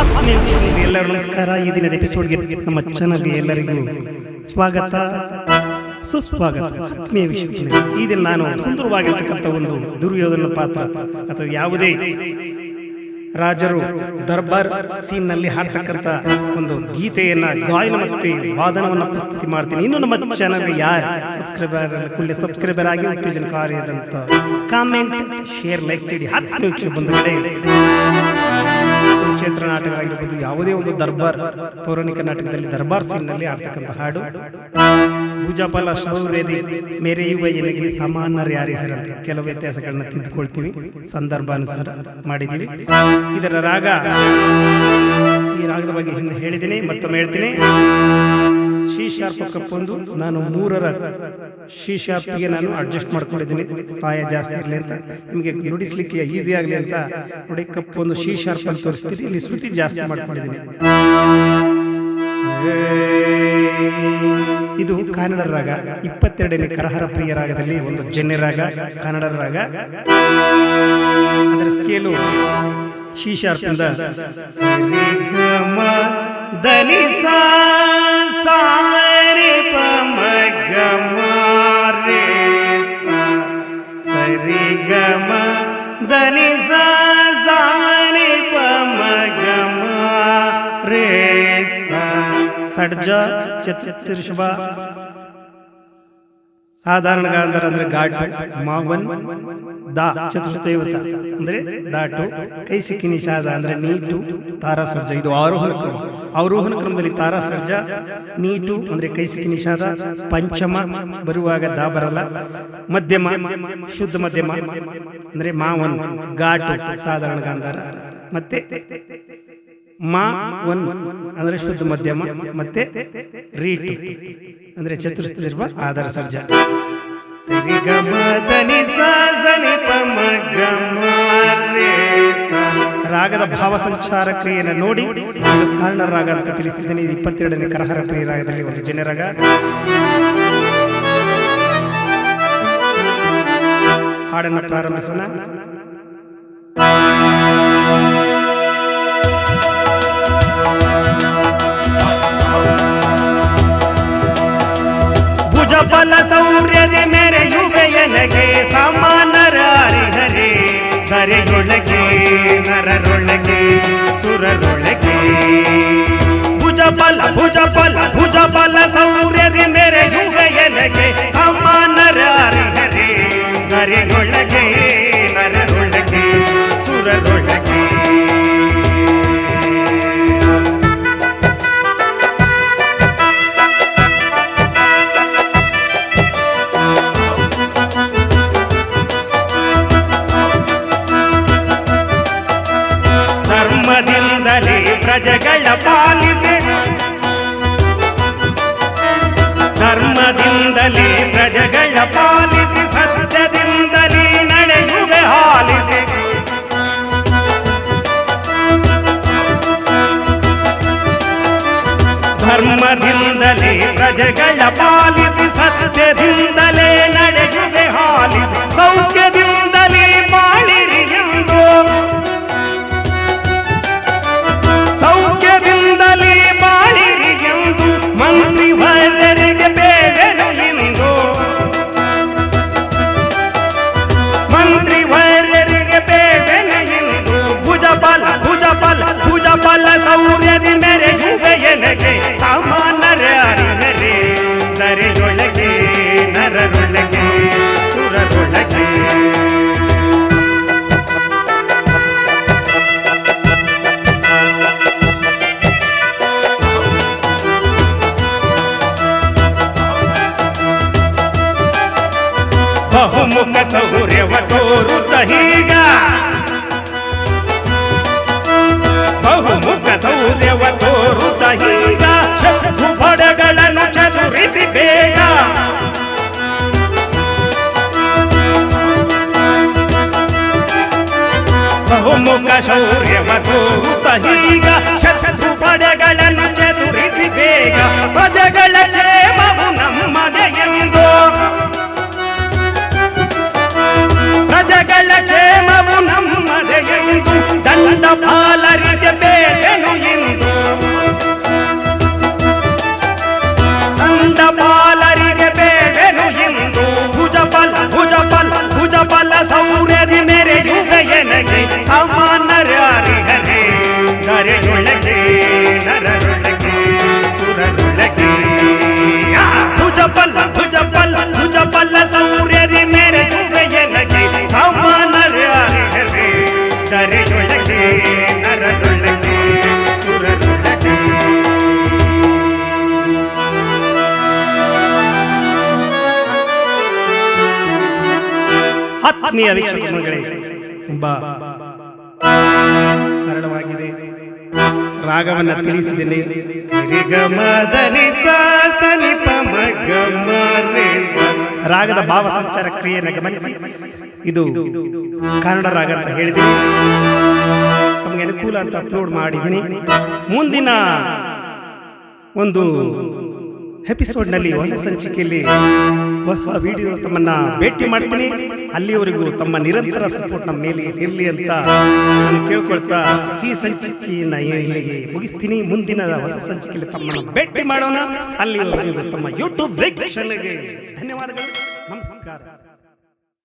ಎಲ್ಲರೂ ನಮಸ್ಕಾರ. ಈ ದಿನದ ಎಪಿಸೋಡ್ಗೆ ನಮ್ಮ ಚಾನಲ್ಗೆ ಎಲ್ಲರಿಗೂ ಸ್ವಾಗತ. ಸುಸ್ವಾಗತ. ಆತ್ಮೀಯ ವಿಷಯ ಈ ದಿನ ನಾನು ಸುಂದರವಾಗಿರ್ತಕ್ಕಂಥ ಒಂದು ದುರ್ಯೋಧನ ಪಾತ್ರ ಅಥವಾ ಯಾವುದೇ ರಾಜರು ದರ್ಬಾರ್ ಸೀನ್ನಲ್ಲಿ ಹಾಡ್ತಕ್ಕಂಥ ಒಂದು ಗೀತೆಯನ್ನ ಗಾಯನ ಮತ್ತು ವಾದನವನ್ನು ಪ್ರಸ್ತುತಿ ಮಾಡ್ತೀನಿ. ಇನ್ನು ನಮ್ಮ ಚಾನಲ್ಗೆ ಯಾರು ಸಬ್ಸ್ಕ್ರೈಬರ್ ಕುಳ್ಳೆ ಸಬ್ಸ್ಕ್ರೈಬರ್ ಆಗಿ ಉತ್ತೇಜನ ಕಾರ್ಯದಂತ ಕಾಮೆಂಟ್, ಶೇರ್, ಲೈಕ್ ನೀಡಿ ಆತ್ಮೀಯ ವೀಕ್ಷಕ ಬಂಧುಗಳೇ. ಕುರುಕ್ಷೇತ್ರ ನಾಟಕ ಆಗಿರ್ಬೋದು ಯಾವುದೇ ಒಂದು ದರ್ಬಾರ್, ಪೌರಾಣಿಕ ನಾಟಕದಲ್ಲಿ ದರ್ಬಾರ್ ಸೀನ್ನಲ್ಲಿ ಆಡ್ತಕ್ಕಂಥ ಹಾಡು. ಭುಜಾಪಲ ಶೌರ್ಯದಿ ಮೆರೆಯುವ ಎನಗೆ ಸಮಾನರು ಅಂತ ಕೆಲವು ವ್ಯತ್ಯಾಸಗಳನ್ನ ತಿದ್ದುಕೊಳ್ತೀವಿ, ಸಂದರ್ಭಾನುಸಾರ ಮಾಡಿದ್ದೀವಿ. ಇದರ ರಾಗ, ಈ ರಾಗದ ಬಗ್ಗೆ ಹಿಂದೆ ಹೇಳಿದ್ದೀನಿ, ಮತ್ತೊಮ್ಮೆ ಹೇಳ್ತೀನಿ. ಶಿ ಶಾರ್ಪ್ ಕಪ್ಪೊಂದು ನಾನು ಮೂರರ ಶಾರ್ಪ್ಗೆ ನಾನು ಅಡ್ಜಸ್ಟ್ ಮಾಡ್ಕೊಂಡಿದ್ದೀನಿ. ಸ್ಥಾಯ ಜಾಸ್ತಿ ಇರಲಿ ಅಂತ. ನಿಮಗೆ ನುಡಿಸ್ಲಿಕ್ಕೆ ಈಸಿ ಆಗಲಿ ಅಂತ. ನೋಡಿ, ಕಪ್ಪೊಂದು ಶಿ ಶಾರ್ಪ್ ಅಂತ ತೋರಿಸ್ತೀನಿ ಇಲ್ಲಿ ಶ್ರುತಿ ಜಾಸ್ತಿ ಮಾಡ್ಕೊಂಡಿದ್ದೀನಿ. ಇದು ಕನ್ನಡ ರಾಗ. ಇಪ್ಪತ್ತೆರಡನೇ ಕರಹರ ಪ್ರಿಯ ರಾಗದಲ್ಲಿ ಒಂದು ಜನ್ಯ ರಾಗ ಕನ್ನಡ ರಾಗ. ಅದರ ಸ್ಕೇಲು ಶಿ ಶಾರ್ಪ್ ಇಂದ ಸರಿ ಗ ಮ ಧನಿ ಸಾ ಸಾ ದಾ ಚತುರ್ಥೈವತ ಅಂದ್ರೆ ದಾಟು ಕೈ ಸಿಕ್ಕಿ ನಿಷಾದ ಅಂದ್ರೆ ನೀಟು ತಾರಾ ಸರ್ಜ ಇದು ಆರೋಹಣ ಕ್ರಮ. ಅವರೋಹಣ ಕ್ರಮದಲ್ಲಿ ತಾರಾಸರ್ಜ ನೀಟು ಅಂದ್ರೆ ಕೈ ಸಿಕ್ಕಿ ನಿಷಾದ ಪಂಚಮ ಬರುವಾಗ ದಾ ಬರಲ್ಲ. ಮಧ್ಯಮ ಶುದ್ಧ ಮಧ್ಯಮ ಅಂದ್ರೆ ಮಾವನ್ ಘಾಟು ಸಾಧಾರಣ ಗಾಂಧಾರ. ಮತ್ತೆ ಮಾ ಒನ್ ಅಂದ್ರೆ ಶುದ್ಧ ಮಧ್ಯಮ. ಮತ್ತೆ ರೀಟು ಅಂದ್ರೆ ಚತುರ್ಸ್ಥಿರುವ ಆಧಾರ ಸರ್ಜ ಸರಿ ಗಮ. ರಾಗದ ಭಾವ ಸಂಚಾರ ಕ್ರಿಯೆಯನ್ನು ನೋಡಿ ಒಂದು ಕಾರಣ ರಾಗ ಅಂತ ತಿಳಿಸಿದ್ದೇನೆ ಇದು ಇಪ್ಪತ್ತೆರಡನೇ ಕರಹರ ಪ್ರಿಯ ರಾಗದಲ್ಲಿ ಒಂದು ಜನರಾಗ ಹಾಡನ್ನು ಪ್ರಾರಂಭಿಸೋಣ ಭುಜಪನ ಸೌರ್ಯದ ಮೆರೆಯುವೆ ಕರೆಯೊಳಗೆ ನರರೊಳಗೆ ಸುರರೊಳಗೆ. ಭುಜಬಲ ಭುಜಬಲ ಸೌರ್ಯದಿ ಸೌರ್ಯದ ಮೆರೆಯುವೆ ಎನಗೆ ಸಮಾನರ ಹರಿಹರೆ ಕರೆಯೊಳಗೆ గజగళపా ಬಹುಮುಖ ಸೌರ್ಯವ ತೋರುತ್ತ ಹೀಗ ಬಹುಮುಖ ಸೌರ್ಯವ ತೋರುತ್ತ ಹೀಗ ಶತ್ರು ಪಡೆಗಳನ್ನು ಚದುರಿಸಿ ಬೇಗ ಬಹುಮುಖ ಶೌರ್ಯವ ತೋರುತ್ತ ಹೀಗ ಶತ್ರು ಪಡೆಗಳನ್ನು ಆತ್ಮೀಯ ವೀಕ್ಷಕರುಗಳೇ ತುಂಬಾ ಸರಳವಾಗಿದೆ. ರಾಗವನ್ನ ತಿಳಿಸಿದ್ದೇನೆ. ರಾಗದ ಭಾವ ಸಂಚಾರ ಕ್ರಿಯೆಯನ್ನು ಗಮನಿಸಿ. ಇದು ಕನ್ನಡ ರಾಗ ಅಂತ ಹೇಳಿದೆ. ತಮಗೆ ಅನುಕೂಲ ಅಂತ ಅಪ್ಲೋಡ್ ಮಾಡಿದ್ದೀನಿ. ಮುಂದಿನ ಒಂದು ಎಪಿಸೋಡ್ನಲ್ಲಿ ಹೊಸ ಸಂಚಿಕೆಯಲ್ಲಿ ಹೊಸ ವಿಡಿಯೋ ತಮ್ಮನ್ನ ಭೇಟಿ ಮಾಡ್ತೀನಿ. ಅಲ್ಲಿಯವರೆಗೂ ತಮ್ಮ ನಿರಂತರ ಸಪೋರ್ಟ್ ನಮ್ಮ ಮೇಲೆ ಇರಲಿ ಅಂತ ನಾನು ಕೇಳ್ಕೊಳ್ತಾ ಈ ಸಂಚಿಕೆಯನ್ನ ಇಲ್ಲಿಗೆ ಮುಗಿಸ್ತೀನಿ. ಮುಂದಿನ ಹೊಸ ಸಂಚಿಕೆಯಲ್ಲಿ ತಮ್ಮನ್ನು ಭೇಟಿ ಮಾಡೋಣ. ಅಲ್ಲಿಯವರೆಗೂ ತಮ್ಮ ಯೂಟ್ಯೂಬ್ ಧನ್ಯವಾದಗಳು.